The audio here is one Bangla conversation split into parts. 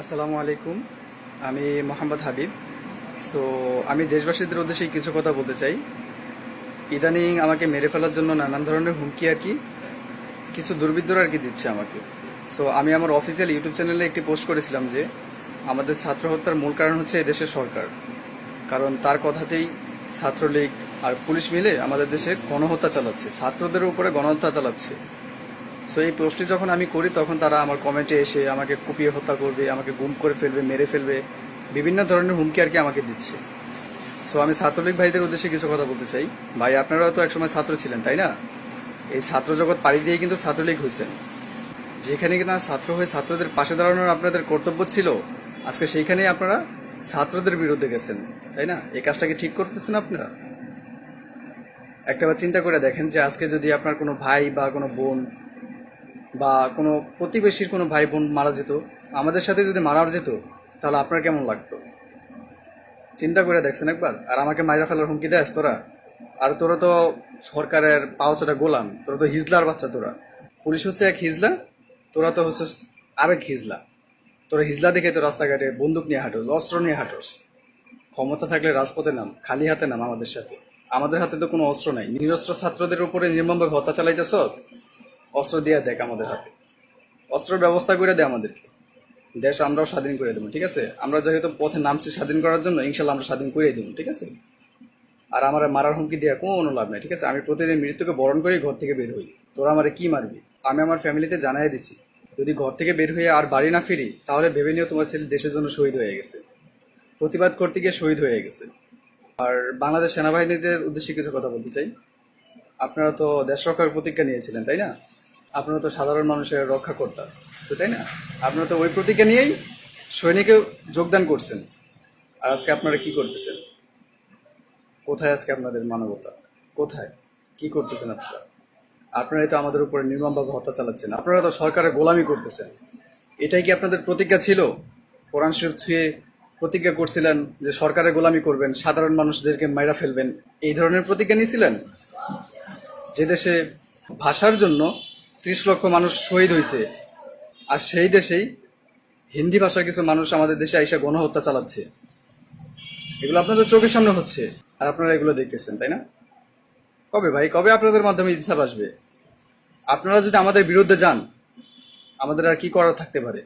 আসসালামু আলাইকুম। আমি মোহাম্মদ হাবিব। সো আমি দেশবাসীদের উদ্দেশ্যে কিছু কথা বলতে চাই। ইদানিং আমাকে মেরে ফেলার জন্য নানান ধরনের হুমকি আর কি, কিছু দুর্বৃত্তরা আর কি দিচ্ছে আমাকে। সো আমি আমার অফিসিয়াল ইউটিউব চ্যানেলে একটি পোস্ট করেছিলাম যে, আমাদের ছাত্র হত্যার মূল কারণ হচ্ছে এদেশের সরকার। কারণ তার কথাতেই ছাত্রলীগ আর পুলিশ মিলে আমাদের দেশে গণহত্যা চালাচ্ছে। ছাত্রদের উপরে গণহত্যা চালাচ্ছে। সো এই পোস্টটি যখন আমি করি, তখন তারা আমার কমেন্টে এসে আমাকে কুপিয়ে হত্যা করবে, আমাকে গুম করে ফেলবে, মেরে ফেলবে, বিভিন্ন ধরনের হুমকি আর কি আমাকে দিচ্ছে। সো আমি ছাত্রলীগ ভাইদের উদ্দেশ্যে কিছু কথা বলতে চাই। ভাই আপনারাও তো একসময় ছাত্র ছিলেন, তাই না? এই ছাত্র জগৎ পাড়ি দিয়ে কিন্তু ছাত্রলীগ হয়েছেন যেখানে কিনা ছাত্র হয়ে ছাত্রদের পাশে দাঁড়ানোর আপনাদের কর্তব্য ছিল, আজকে সেইখানেই আপনারা ছাত্রদের বিরুদ্ধে গেছেন, তাই না? এই কাজটাকে ঠিক করতেছেন আপনারা? একটাবার চিন্তা করে দেখেন যে আজকে যদি আপনার কোনো ভাই বা কোনো বোন বা কোনো প্রতিবেশীর কোনো ভাই বোন মারা যেত, আমাদের সাথে যদি মারা যেত, তাহলে আপনার কেমন লাগতো? চিন্তা করে দেখছেন একবার, আর আমাকে মাইরা ফেলার হুমকি দেয় তোরা। আর তোরা তো সরকারের পাওচটা গোলাম, তোরা তো হিজলার বাচ্চা তোরা। পুলিশ হচ্ছে এক হিজলা, তোরা তো হচ্ছে আরেক হিজলা। তোরা হিজলা দেখে তো রাস্তাঘাটে বন্দুক নিয়ে হাঁটোস, অস্ত্র নিয়ে হাঁটোস। ক্ষমতা থাকলে রাজপথে নাম, খালি হাতে নাম আমাদের সাথে। আমাদের হাতে তো কোনো অস্ত্র নাই। নিরস্ত্র ছাত্রদের উপরে নির্মমভাবে হত্যা চালাইতেছ? অস্ত্র দিয়ে দেখ আমাদের হাতে। অস্ত্র ব্যবস্থা করে দেয় আমাদেরকে। দেশ আমরাও স্বাধীন করে দেবো, ঠিক আছে? আমরা যেহেতু পথে নামছি স্বাধীন করার জন্য, ইনশাল্লাহ আমরা স্বাধীন করে দেবো, ঠিক আছে? আর আমার মারার হুমকি দেওয়া কোনো লাভ নাই, ঠিক আছে? আমি প্রতিদিন মৃত্যুকে বরণ করে ঘর থেকে বের হই। তোরা আমার কি মারবি? আমি আমার ফ্যামিলিতে জানাই দিছি, যদি ঘর থেকে বের হয়ে আর বাড়ি না ফিরি, তাহলে ভেবে নিও তোমার ছেলে দেশের জন্য শহীদ হয়ে গেছে। প্রতিবাদ করতে গিয়ে শহীদ হয়ে গেছে। আর বাংলাদেশ সেনাবাহিনীদের উদ্দেশ্যে কিছু কথা বলতে চাই। আপনারা তো দেশ রক্ষার প্রতিজ্ঞা নিয়েছিলেন, তাই না? আপনারা তো সাধারণ মানুষের রক্ষা করতা তো তাই না? আপনারা তো ওই প্রতিজ্ঞা নিয়েই সৈনিকে যোগদান করছেন। আর আজকে আপনারা কি করতেছেন? কোথায় আজকে আপনাদের মানবতা? কোথায়? কি করতেছেন আপনারা? আপনারাই তো আমাদের উপরে নির্মমভাবে হত্যা চালাচ্ছেন। আপনারা তো সরকারের গোলামি করতেছেন। এটাই কি আপনাদের প্রতিজ্ঞা ছিল? কোরআন শরীফ ছুঁয়ে প্রতিজ্ঞা করছিলেন যে সরকারের গোলামি করবেন, সাধারণ মানুষদেরকে মাইরা ফেলবেন। এই ধরনের প্রতিজ্ঞা নিয়েছিলেন? যে দেশে ভাষার জন্য ত্রিশ লক্ষ মানুষ শহীদ হয়েছে আর সেই দেশেই হিন্দি ভাষার কিছু মানুষ আমাদের দেশে আইসা গণহত্যা চালাচ্ছে। এগুলো আপনাদের চোখের সামনে হচ্ছে, আর আপনারা এগুলো দেখতেছেন, তাই না? কবে ভাই? কবে আপনাদের মাধ্যমে ইনসাফ আসবে? আপনারা যদি আমাদের বিরুদ্ধে যান, আমাদের আর কি করার থাকতে পারে?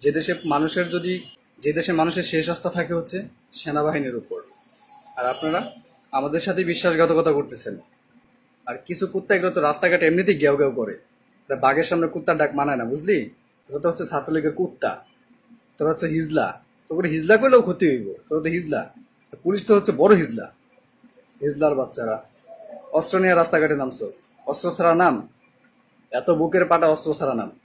যে দেশে মানুষের যদি, যে দেশে মানুষের শেষ আস্থা থাকে হচ্ছে সেনাবাহিনীর উপর। আর আপনারা আমাদের সাথে বিশ্বাসঘাতকতা করতেছেন। আর কিছু কুত্তা এগুলো তো রাস্তাঘাটে এমনিতেই গেও গেও করে। বাঘের সামনে কুত্তার ডাক মানায় না, বুঝলি? তোরা তো হচ্ছে ছাত্রলীগের কুত্তা। তোরা হচ্ছে হিজলা। তোকে হিজলা করলেও ক্ষতি হইব। তোরা তো হিজলা। পুলিশ তো হচ্ছে বড় হিজলা। হিজলার বাচ্চারা। অস্ত্র নিয়ে রাস্তাঘাটে নামছ অস্ত্র ছাড়া নাম। এত বুকের পাটা অস্ত্র ছাড়া নাম।